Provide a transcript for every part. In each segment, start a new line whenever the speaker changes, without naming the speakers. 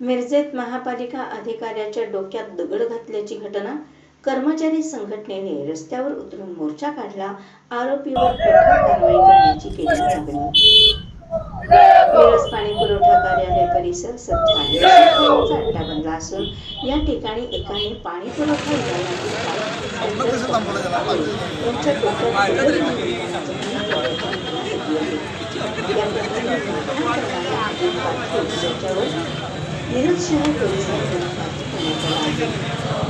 मिरजेत महापालिका अधिकाऱ्याच्या डोक्यात दगड घातल्याची घटना कर्मचारी संघटनेने रस्त्यावर उतरून मोर्चा काढला आरोपीवर कठोर कारवाई करण्याची केली मागणी. पाणी पुरवठा कार्यालय परिसर सध्या बनला असून या ठिकाणी एकाने पाणी पुरवठा दगड मिरज शहर पोलिसांनी गुन्हा करण्यात आला आहे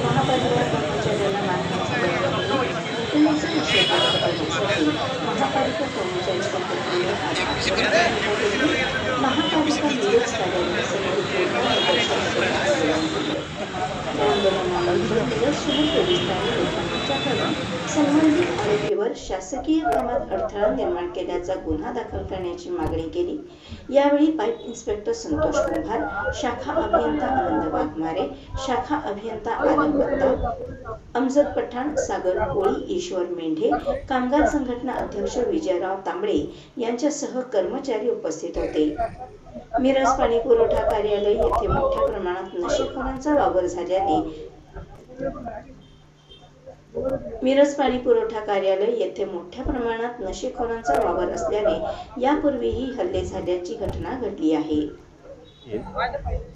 महापालिका कर्मचाऱ्यांना मानहानीची घटनेची निषेध करण्यासाठी कर्मचारी संबंधित आरोपीवर शासकीय कामात अडथळा निर्माण केल्याचा गुन्हा दाखल करण्याची मागणी केली. यावेळी पाईप इन्स्पेक्टर संतोष कुंभार शाखा अभियंता आनंद वाघमारे शाखा अभियंता आलम दत्ता अमजद पठाण सागर कोळी ईश्वर मेंढे कामगार संघटना अध्यक्ष विजयराव तांबडे यांच्यासह कर्मचारी उपस्थित होते. मिरज पाणी पुरवठा कार्यालय येथे मोठ्या प्रमाणात नशेखोरांचा वावर झाल्याने मिरज पाणी पुरवठा कार्यालय येथे मोठ्या प्रमाणात नशेखोरांचा वावर असल्याने यापूर्वीही हल्ले झाल्याची घटना घडली आहे.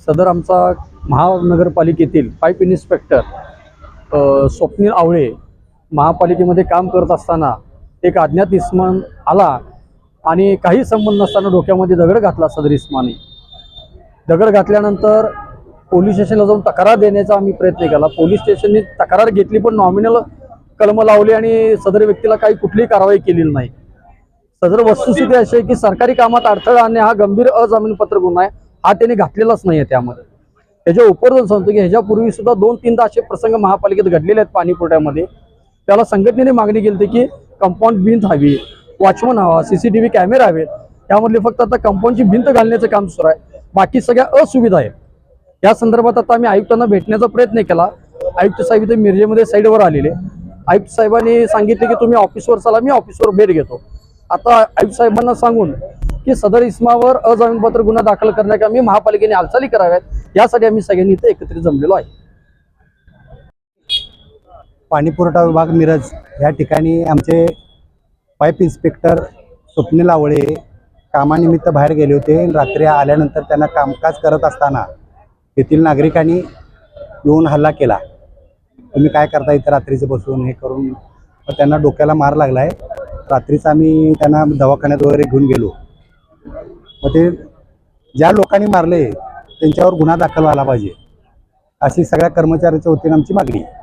सदर आमचा महानगरपालिकेतील पाईप इन्स्पेक्टर स्वप्नील आवळे महापालिकेमध्ये काम करत असताना एक अज्ञात इस्मान आला आणि काही संबंध नसताना डोक्यामध्ये दगड घातला सदर इस्माने. दगड घातल्यानंतर पोलीस स्टेशनला जाऊन तक्रार देण्याचा आम्ही प्रयत्न केला. पोलीस स्टेशनने तक्रार घेतली पण नॉमिनल कलम लावली आणि सदर व्यक्तीला काही कुठलीही कारवाई केलेली नाही. सदर वस्तुस्थिती अशी आहे की सरकारी कामात अडथळा आणणे हा गंभीर अजामीनपत्र गुन्हा आहे. हा त्याने घातलेलाच नाही आहे त्यामध्ये. ह्याच्या उपरोधन सांगतो की ह्याच्यापूर्वी सुद्धा दोन तीनदा असे प्रसंग महापालिकेत घडलेले आहेत पाणीपुरट्यामध्ये त्याला संघटनेने मागणी केली होती की कंपाऊंड भिंत हवी वॉचमन हवा सीसीटीव्ही कॅमेरा हवेत. त्यामधले फक्त आता कंपाऊंडची भिंत घालण्याचं काम सुरू आहे. बाकी सगळ्या असुविधा आहेत. या संदर्भात आता आम्ही आयुक्तांना भेटण्याचा प्रयत्न केला. आयुक्त साहेब इथे मिरजेमध्ये साईडवर आलेले. आयुक्त साहेबांनी सांगितले की तुम्ही ऑफिसवर चला मी ऑफिसवर भेट घेतो. आता आयुक्त साहेबांना सांगून की सदर इस्मावर अजामीनपत्र गुन्हा दाखल करण्याकरता महापालिकेने हालचाली कराव्यात. यासाठी आम्ही सगळ्यांनी इथे एकत्रित जमलेलो आहे.
पाणी पुरवठा विभाग मिरज या ठिकाणी आमचे पाईप इन्स्पेक्टर स्वप्नील आवळे कामानिमित्त बाहेर गेले होते. आणि रात्री आल्यानंतर त्यांना कामकाज करत असताना येथील नागरिकांनी येऊन हल्ला केला. तुम्ही काय करता इथं रात्रीचं बसून हे करून? मग त्यांना डोक्याला मार लागला आहे रात्रीच आम्ही त्यांना दवाखान्यात वगैरे घेऊन गेलो. मग ते ज्या लोकांनी मारले त्यांच्यावर गुन्हा दाखल व्हायला पाहिजे. अशी सगळ्या कर्मचाऱ्याच्या वतीने आमची मागणी. आहे